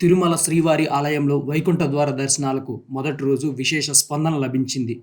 తిరుమల శ్రీవారి ఆలయంలో వైకుంఠ ద్వార దర్శనాలకు మొదటి రోజు విశేష స్పందన లభించింది.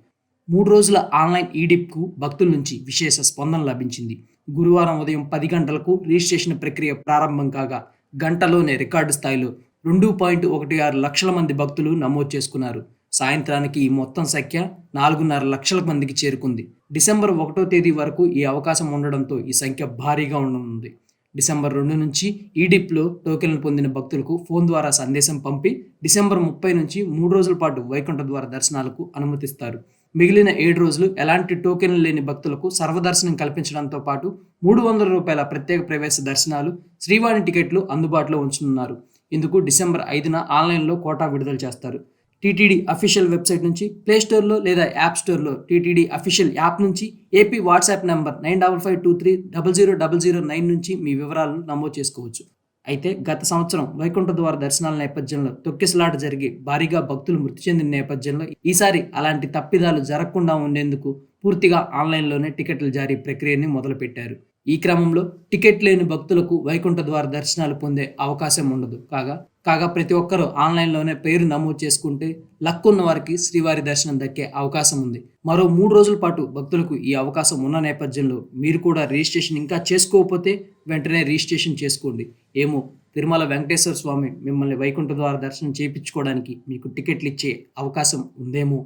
మూడు రోజుల ఆన్లైన్ ఈడిప్కు భక్తుల నుంచి విశేష స్పందన లభించింది. గురువారం ఉదయం పది గంటలకు రిజిస్ట్రేషన్ ప్రక్రియ ప్రారంభం కాగా గంటలోనే రికార్డు స్థాయిలో రెండు పాయింట్ ఒకటి ఆరు లక్షల మంది భక్తులు నమోదు చేసుకున్నారు. సాయంత్రానికి ఈ మొత్తం సంఖ్య నాలుగున్నర లక్షల మందికి చేరుకుంది. డిసెంబర్ ఒకటో తేదీ వరకు ఈ అవకాశం ఉండడంతో ఈ సంఖ్య భారీగా ఉండనుంది. డిసెంబర్ రెండు నుంచి ఈడిప్లో టోకెన్లు పొందిన భక్తులకు ఫోన్ ద్వారా సందేశం పంపి డిసెంబర్ ముప్పై నుంచి మూడు రోజుల పాటు వైకుంఠ ద్వార దర్శనాలకు అనుమతిస్తారు. మిగిలిన ఏడు రోజులు ఎలాంటి టోకెన్లు లేని భక్తులకు సర్వదర్శనం కల్పించడంతో పాటు మూడు వందల రూపాయల ప్రత్యేక ప్రవేశ దర్శనాలు శ్రీవాణి టికెట్లు అందుబాటులో ఉంచనున్నారు. ఇందుకు డిసెంబర్ ఐదున ఆన్లైన్లో కోటా విడుదల చేస్తారు. టీటీడీ అఫీషియల్ వెబ్సైట్ నుంచి ప్లే స్టోర్లో లేదా యాప్ స్టోర్లో టీటీడీ అఫీషియల్ యాప్ నుంచి AP WhatsApp number nine double five two three double zero double zero nine నుంచి మీ వివరాలను నమోదు చేసుకోవచ్చు. అయితే గత సంవత్సరం వైకుంఠ ద్వార దర్శనాల నేపథ్యంలో తొక్కిసలాట జరిగి భారీగా భక్తులు మృతి చెందిన నేపథ్యంలో ఈసారి అలాంటి తప్పిదాలు జరగకుండా ఉండేందుకు పూర్తిగా ఆన్లైన్లోనే టికెట్ల జారీ ప్రక్రియని మొదలుపెట్టారు. ఈ క్రమంలో టికెట్ లేని భక్తులకు వైకుంఠ ద్వార దర్శనాలు పొందే అవకాశం ఉండదు. కాగా కాగా ప్రతి ఒక్కరూ ఆన్లైన్లోనే పేరు నమోదు చేసుకుంటే లక్ ఉన్న వారికి శ్రీవారి దర్శనం దక్కే అవకాశం ఉంది. మరో మూడు రోజుల పాటు భక్తులకు ఈ అవకాశం ఉన్న నేపథ్యంలో మీరు కూడా రిజిస్ట్రేషన్ ఇంకా చేసుకోకపోతే వెంటనే రిజిస్ట్రేషన్ చేసుకోండి. ఏమో తిరుమల వెంకటేశ్వర స్వామి మిమ్మల్ని వైకుంఠ ద్వార దర్శనం చేయించుకోవడానికి మీకు టికెట్లు ఇచ్చే అవకాశం ఉందేమో?